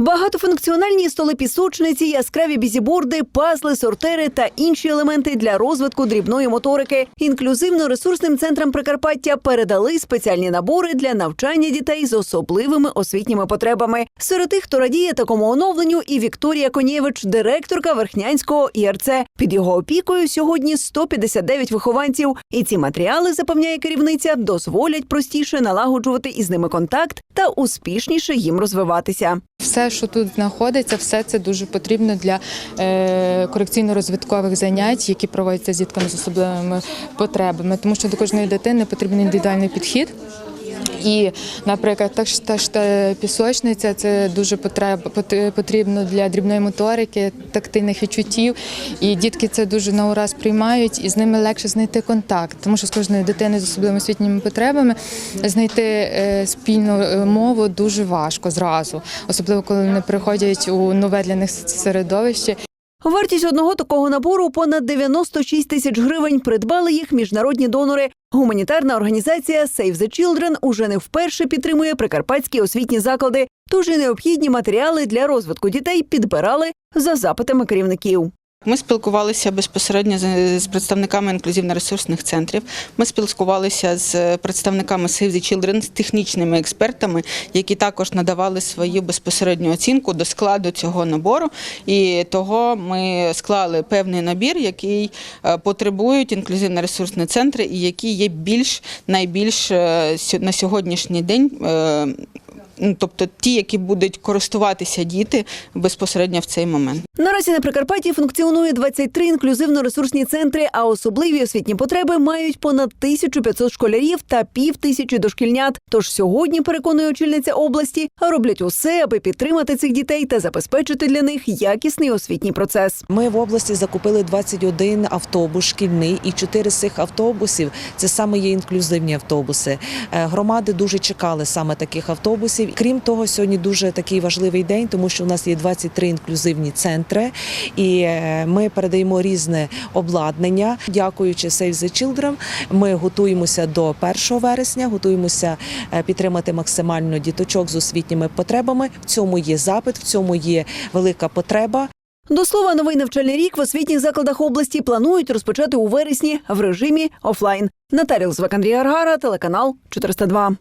Багатофункціональні столи пісочниці, яскраві бізіборди, пазли, сортери та інші елементи для розвитку дрібної моторики. Інклюзивно-ресурсним центрам Прикарпаття передали спеціальні набори для навчання дітей з особливими освітніми потребами. Серед тих, хто радіє такому оновленню, і Вікторія Конєвич, директорка Верхнянського ІРЦ. Під його опікою сьогодні 159 вихованців. І ці матеріали, запевняє керівниця, дозволять простіше налагоджувати із ними контакт та успішніше їм розвиватися. Все, що тут знаходиться, все це дуже потрібно для е, корекційно-розвиткових занять, які проводяться з дітками з особливими потребами, тому що до кожної дитини потрібен індивідуальний підхід. І, наприклад, так та та пісочниця це дуже потрібно для дрібної моторики, тактильних відчуттів. І дітки це дуже на ураз приймають, і з ними легше знайти контакт, тому що з кожною дитиною з особливими освітніми потребами знайти е, спільну е, мову дуже важко зразу, особливо коли вони приходять у нове для них середовище. Вартість одного такого набору понад 96 тисяч гривень. Придбали їх міжнародні донори. Гуманітарна організація Save the Children уже не вперше підтримує прикарпатські освітні заклади. Тож і необхідні матеріали для розвитку дітей підбирали за запитами керівників. Ми спілкувалися безпосередньо з представниками інклюзивно-ресурсних центрів. Ми спілкувалися з представниками Save the Children, з технічними експертами, які також надавали свою безпосередню оцінку до складу цього набору. І того ми склали певний набір, який е, потребують інклюзивно-ресурсні центри, і які є більш найбільш е, на сьогоднішній день. Ну, Тобто ті, які будуть користуватися діти безпосередньо в цей момент. Наразі на Прикарпатті функціонує 23 інклюзивно-ресурсні центри, а особливі освітні потреби мають понад 1500 школярів та пів тисячі дошкільнят. Тож сьогодні, переконує очільниця області, роблять усе, аби підтримати цих дітей та забезпечити для них якісний освітній процес. Ми в області закупили 21 автобус шкільний, і 4 з цих автобусів це саме є інклюзивні автобуси. Е, Громади дуже чекали саме таких автобусів. Крім того, сьогодні дуже такий важливий день, тому що у нас є 23 інклюзивні центри, і е, ми передаємо різне обладнання. Дякуючи Save the Children, ми готуємося до 1 вересня, готуємося е, підтримати максимально діточок з освітніми потребами. В цьому є запит, в цьому є велика потреба. До слова, новий навчальний рік в освітніх закладах області планують розпочати у вересні в режимі офлайн. Наталія Лзвак, Андрій Аргара, телеканал 402.